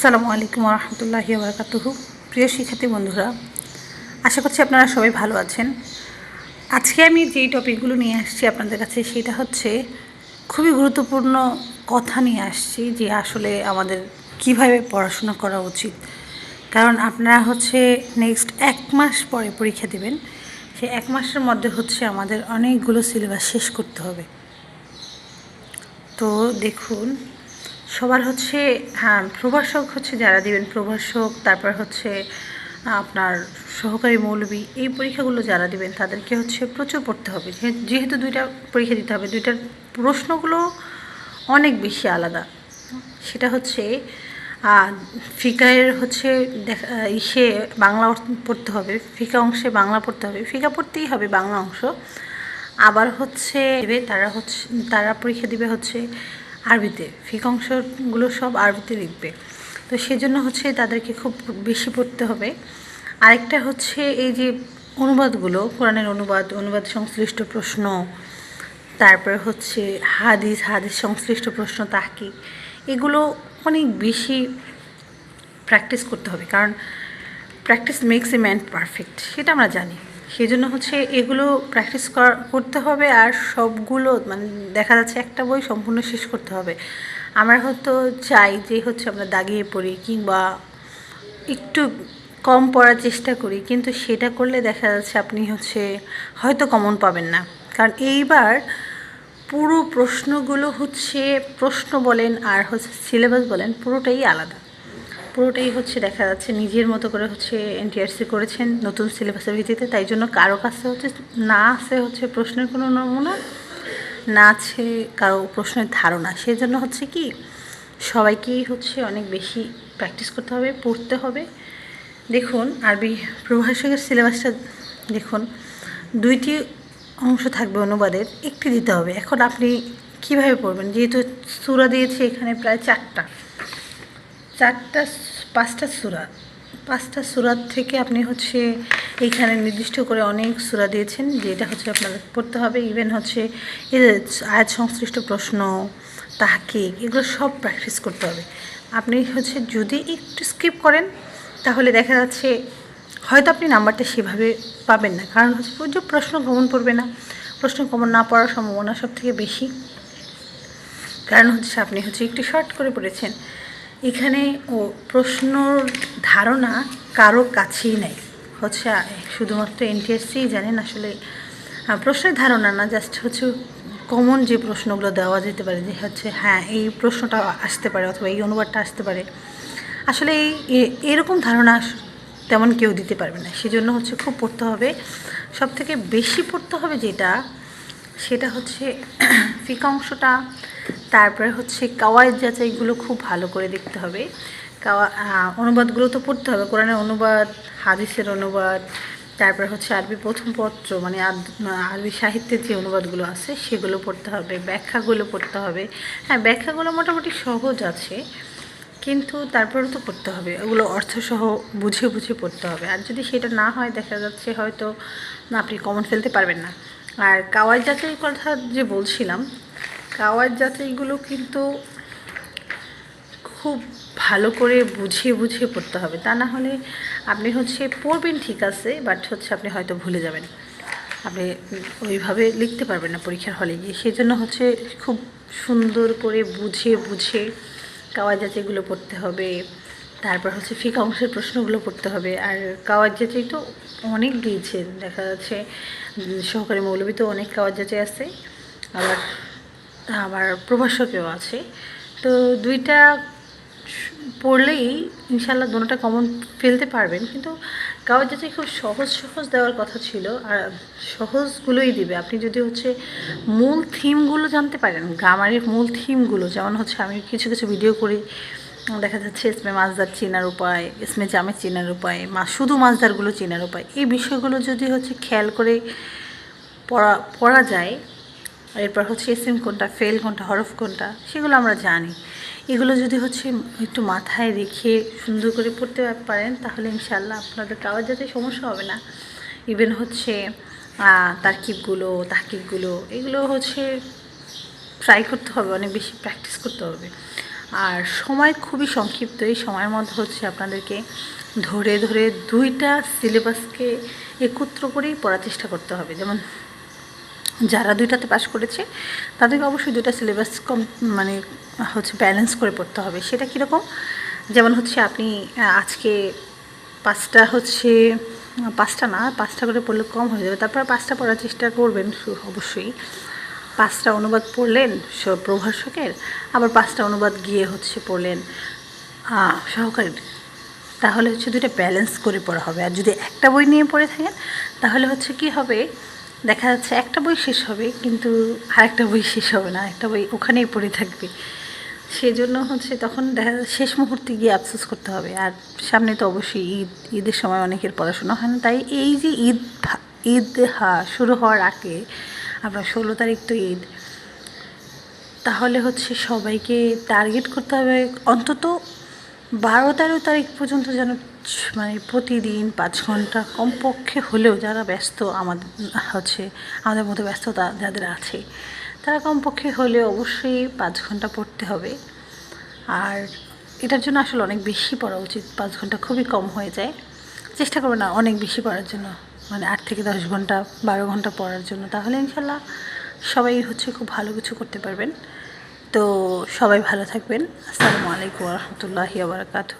আসসালামু আলাইকুম রহমতুল্লাহি বারকাতুহু প্রিয় শিক্ষার্থী বন্ধুরা, আশা করছি আপনারা সবাই ভালো আছেন। আজকে আমি যেই টপিকগুলো নিয়ে আসছি আপনাদের কাছে, সেটা হচ্ছে খুবই গুরুত্বপূর্ণ কথা নিয়ে আসছি যে আসলে আমাদের কীভাবে পড়াশোনা করা উচিত। কারণ আপনারা হচ্ছে নেক্সট এক মাস পরে পরীক্ষা দেবেন, সেই এক মাসের মধ্যে হচ্ছে আমাদের অনেকগুলো সিলেবাস শেষ করতে হবে। তো দেখুন সবার হচ্ছে হ্যাঁ প্রভাষক হচ্ছে যারা দিবেন প্রভাষক, তারপর হচ্ছে আপনার সহকারী মৌলবী, এই পরীক্ষাগুলো যারা দিবেন তাদেরকে হচ্ছে প্রচুর পড়তে হবে। যেহেতু দুইটা পরীক্ষা দিতে হবে, দুইটার প্রশ্নগুলো অনেক বেশি আলাদা। সেটা হচ্ছে ফিকায়ের হচ্ছে দেখা, ইসে বাংলা পড়তে হবে, ফিকা অংশে বাংলা পড়তে হবে। ফিকা পড়তেই হবে বাংলা অংশ। আবার হচ্ছে, তারা হচ্ছে, তারা পরীক্ষা দিবে হচ্ছে আরবিতে। ফিক অংশগুলো সব আরবিতে লিখবে। তো সেজন্য হচ্ছে তাদেরকে খুব বেশি পড়তে হবে। আরেকটা হচ্ছে এই যে অনুবাদগুলো, কোরআনের অনুবাদ অনুবাদ সংশ্লিষ্ট প্রশ্ন, তারপরে হচ্ছে হাদিস হাদিস সংশ্লিষ্ট প্রশ্ন তাকি এগুলো অনেক বেশি প্র্যাকটিস করতে হবে। কারণ practice makes a man perfect সেটা আমরা জানি। সেই জন্য হচ্ছে এগুলো প্র্যাকটিস করতে হবে আর সবগুলো মানে দেখা যাচ্ছে একটা বই সম্পূর্ণ শেষ করতে হবে। আমরা হয়তো চাই যে হচ্ছে আমরা দাগিয়ে পড়ি কিংবা একটু কম পড়ার চেষ্টা করি, কিন্তু সেটা করলে দেখা যাচ্ছে আপনি হচ্ছে হয়তো কমন পাবেন না। কারণ এইবার পুরো প্রশ্নগুলো হচ্ছে প্রশ্ন বলেন আর হচ্ছে সিলেবাস বলেন পুরোটাই আলাদা। পুরোটাই হচ্ছে দেখা যাচ্ছে নিজের মতো করে হচ্ছে এনটিআরসি করেছেন নতুন সিলেবাসের ভিত্তিতে তাই জন্য কারও কাছে হচ্ছে না আছে হচ্ছে প্রশ্নের কোনো নমুনা, না আছে কারও প্রশ্নের ধারণা। সেই জন্য হচ্ছে কি, সবাইকেই হচ্ছে অনেক বেশি প্র্যাকটিস করতে হবে, পড়তে হবে। দেখুন, আরবি প্রভাষকের সিলেবাসটা দেখুন, দুইটি অংশ থাকবে অনুবাদের, একটি দিতে হবে। এখন আপনি কীভাবে পড়বেন? যেহেতু সুরা দিয়েছে এখানে প্রায় চারটা। চারটা পাঁচটা সুরা। পাঁচটা সুরাত থেকে আপনি হচ্ছে এইখানে নির্দিষ্ট করে অনেক সুরা দিয়েছেন, যেটা হচ্ছে আপনাদের পড়তে হবে। ইভেন হচ্ছে আয়াত সংশ্লিষ্ট প্রশ্ন, তাহাকিক, এগুলো সব প্র্যাকটিস করতে হবে। আপনি হচ্ছে যদি একটু স্কিপ করেন, তাহলে দেখা যাচ্ছে হয়তো আপনি নাম্বারটা সেভাবে পাবেন না। কারণ হচ্ছে প্রচুর প্রশ্ন কমন পড়বে না। প্রশ্ন কমন না পড়ার সম্ভাবনা সব থেকে বেশি। কারণ হচ্ছে আপনি হচ্ছে একটু শর্ট করে পড়েছেন। এখানে ও প্রশ্নর ধারণা কারও কাছেই নেই। হচ্ছে শুধুমাত্র এনটিএসসি জানেন আসলে প্রশ্নের ধারণা না জাস্ট হচ্ছে কমন যে প্রশ্নগুলো দেওয়া যেতে পারে যে হচ্ছে হ্যাঁ এই প্রশ্নটা আসতে পারে অথবা এই অনুবাদটা আসতে পারে। আসলে এই এরকম ধারণা তেমন কেউ দিতে পারবে না। সেজন্য হচ্ছে খুব পড়তে হবে। সব থেকে বেশি পড়তে হবে যেটা সেটা হচ্ছে ফিকা অংশটা, তারপরে হচ্ছে কাওয়ায় যাচাইগুলো খুব ভালো করে দেখতে হবে। কাওয়া অনুবাদগুলো তো পড়তে হবে, কোরআনের অনুবাদ, হাদিসের অনুবাদ, তারপরে হচ্ছে আরবি প্রথম পত্র মানে আরবি সাহিত্যের যে অনুবাদগুলো আছে, সেগুলো পড়তে হবে, ব্যাখ্যাগুলো পড়তে হবে। হ্যাঁ ব্যাখ্যাগুলো মোটামুটি সহজ আছে, কিন্তু তারপরেও তো পড়তে হবে, ওগুলো অর্থসহ বুঝে বুঝে পড়তে হবে। আর যদি সেটা না হয়, দেখা যাচ্ছে হয়তো আপনি কমন ফেলতে পারবেন না। আর কাওয়ার যাচাই কথা যে বলছিলাম কাওয়ার যাচাইগুলো কিন্তু খুব ভালো করে বুঝিয়ে বুঝিয়ে পড়তে হবে। তা না হলে আপনি হচ্ছে পড়বেন ঠিক আছে বাট হচ্ছে আপনি হয়তো ভুলে যাবেন। আপনি ওইভাবে লিখতে পারবেন না পরীক্ষার হলে গিয়ে। সেই জন্য হচ্ছে খুব সুন্দর করে বুঝে বুঝে কাওয়াজ যাচাইগুলো পড়তে হবে। তারপর হচ্ছে ফিকা অংশের প্রশ্নগুলো পড়তে হবে। আর কাওয়াজ যাচাই তো অনেক দিয়েছে। দেখা যাচ্ছে সহকারী মৌলবী তো অনেক কাওয়াজ যাচাই আছে। আবার আবার প্রভাষকেও আছে। তো দুইটা পড়লেই ইনশাল্লাহ দোনোটা কমন ফেলতে পারবেন। কিন্তু কাগজ যাচাই খুব সহজ সহজ দেওয়ার কথা ছিল। আর সহজগুলোই দিবে। আপনি যদি হচ্ছে মূল থিমগুলো জানতে পারেন, গ্রামারের মূল থিমগুলো যেমন হচ্ছে আমি কিছু কিছু ভিডিও করি। দেখা যাচ্ছে ইসমে মাছদার চেনার উপায়, ইসমে জামে চেনার উপায়, মা শুধু মাছদারগুলো চেনার উপায়। এই বিষয়গুলো যদি হচ্ছে খেয়াল করে পড়া পড়া যায় এরপর হচ্ছে এসএম কোনটা ফেল কোনটা, হরফ কোনটা, সেগুলো আমরা জানি। এগুলো যদি হচ্ছে একটু মাথায় রেখে সুন্দর করে পড়তে পারেন, তাহলে ইনশাল্লাহ আপনাদের কাগজ যাতে সমস্যা হবে না। ইভেন হচ্ছে তারকিবগুলো তাকিবগুলো এগুলো হচ্ছে ট্রাই করতে হবে, অনেক বেশি প্র্যাকটিস করতে হবে। আর সময় খুবই সংক্ষিপ্ত। এই সময়ের মধ্যে হচ্ছে আপনাদেরকে ধরে ধরে দুইটা সিলেবাসকে একত্র করেই পড়ার চেষ্টা করতে হবে। যেমন যারা দুইটাতে পাশ করেছে, তাদেরকে অবশ্যই দুইটা সিলেবাস কম মানে হচ্ছে ব্যালেন্স করে পড়তে হবে। সেটা কীরকম? যেমন হচ্ছে আপনি আজকে পাঁচটা হচ্ছে, পাঁচটা না, পাঁচটা করে পড়লে কম হয়ে যাবে। তারপর পাঁচটা পড়ার চেষ্টা করবেন অবশ্যই। পাঁচটা অনুবাদ পড়লেন প্রভাষকের, আবার পাঁচটা অনুবাদ গিয়ে হচ্ছে পড়লেন সহকারীর। তাহলে হচ্ছে দুইটা ব্যালেন্স করে পড়া হবে। আর যদি একটা বই নিয়ে পড়ে থাকেন, তাহলে হচ্ছে কি হবে? দেখা যাচ্ছে একটা বই শেষ হবে, কিন্তু আরেকটা বই শেষ হবে না। একটা বই ওখানেই পড়ে থাকবে। সেজন্য হচ্ছে তখন দেখা শেষ মুহূর্তে গিয়ে আফসোস করতে হবে। আর সামনে তো অবশ্যই ঈদ, ঈদের সময় অনেকের পড়াশোনা হয় না। তাই এই যে ঈদ ঈদ হা- শুরু হওয়ার আগে আপনার ষোলো তারিখ তো ঈদ। তাহলে হচ্ছে সবাইকে টার্গেট করতে হবে অন্তত বারো তেরো তারিখ পর্যন্ত যেন মানে প্রতিদিন পাঁচ ঘণ্টা কমপক্ষে হলেও যারা ব্যস্ত আমাদের হচ্ছে আমাদের মতো ব্যস্ততা যাদের আছে, তারা কমপক্ষে হলেও অবশ্যই পাঁচ ঘণ্টা পড়তে হবে। আর এটার জন্য আসলে অনেক বেশি পড়া উচিত, পাঁচ ঘণ্টা খুবই কম হয়ে যায়। চেষ্টা করবে না অনেক বেশি পড়ার জন্য। মানে আট থেকে দশ ঘণ্টা, বারো ঘণ্টা পড়ার জন্য। তাহলে ইনশাল্লাহ সবাই হচ্ছে খুব ভালো কিছু করতে পারবেন। তো সবাই ভালো থাকবেন। আসসালামু আলাইকুম রহমতুল্লাহি আবরকাতু